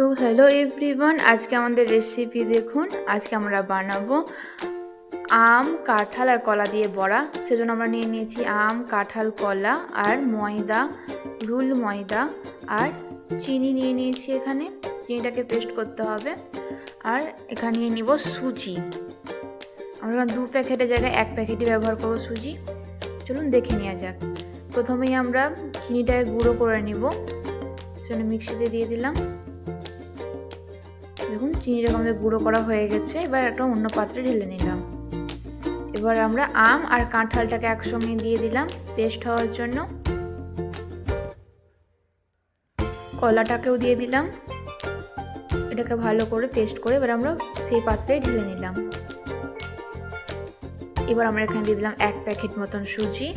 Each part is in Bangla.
সো হ্যালো এভরিওয়ান, আজকে আমাদের রেসিপি দেখুন। আজকে আমরা বানাবো আম, কাঁঠাল আর কলা দিয়ে বড়া। সেজন্য আমরা নিয়ে নিয়েছি আম, কাঁঠাল, কলা আর ময়দা, রুল ময়দা আর চিনি নিয়ে নিয়েছি এখানে। চিনিটাকে পেস্ট করতে হবে। আর এখানে নিয়ে নিব সুজি। আমরা দু প্যাকেটের জায়গায় এক প্যাকেটই ব্যবহার করব সুজি। চলুন দেখে নেওয়া যাক। প্রথমেই আমরা চিনিটাকে গুঁড়ো করে নিব। সেজন্য মিক্সিতে দিয়ে দিলাম। দেখুন চিনিটা আমাদের গুঁড়ো করা হয়ে গেছে। এবার একটা অন্য পাত্রে ঢেলে নিলাম। এবার আমরা আম আর কাঁঠালটাকে একসঙ্গে দিয়ে দিলাম পেস্ট হওয়ার জন্য। কলাটাকেও দিয়ে দিলাম। এটাকে ভালো করে পেস্ট করে এবার আমরা সেই পাত্রে ঢেলে নিলাম। এবার আমরা এখানে দিয়ে দিলাম এক প্যাকেট মতন সুজি,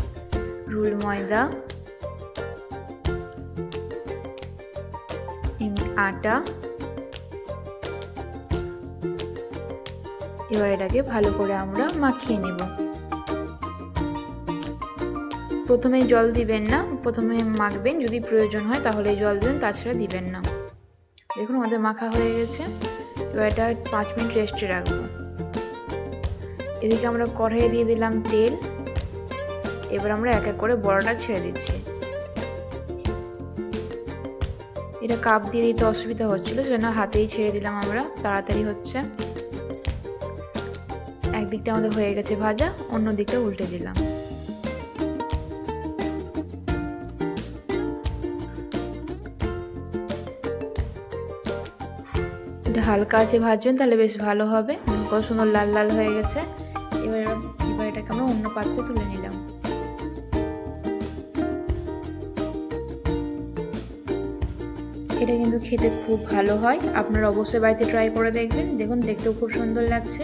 রুল ময়দা আটা এবার এটাকে ভালো করে আমরা মাখিয়ে নেব। প্রথমে জল দিবেন না, প্রথমে মাখবেন, যদি প্রয়োজন হয় তাহলে জল দিবেন, তাছাড়া দিবেন না। দেখুন আমাদের মাখা হয়ে গেছে, এবার এটা পাঁচ মিনিট রেস্টে রাখব। এদিকে আমরা কড়াইয়ে দিয়ে দিলাম তেল, এবার আমরা এক এক করে বড়াটা ছেড়ে দিচ্ছি। এটা কাপ দিয়ে দিতে অসুবিধা হচ্ছিল, সেজন্য হাতেই ছেড়ে দিলাম আমরা, তাড়াতাড়ি হচ্ছে। একদিকটা আমাদের হয়ে গেছে ভাজা অন্য দিকটা উল্টে দিলাম। হালকা আছে ভাজবেন, তাহলে বেশ ভালো হবে। কত সুন্দর লাল লাল হয়ে গেছে। এবার এবার এটাকে আমরা অন্য পাত্রে তুলে নিলাম। এটা কিন্তু খেতে খুব ভালো হয়। আপনারা অবশ্যই বাড়িতে ট্রাই করে দেখবেন। দেখুন, দেখতেও খুব সুন্দর লাগছে।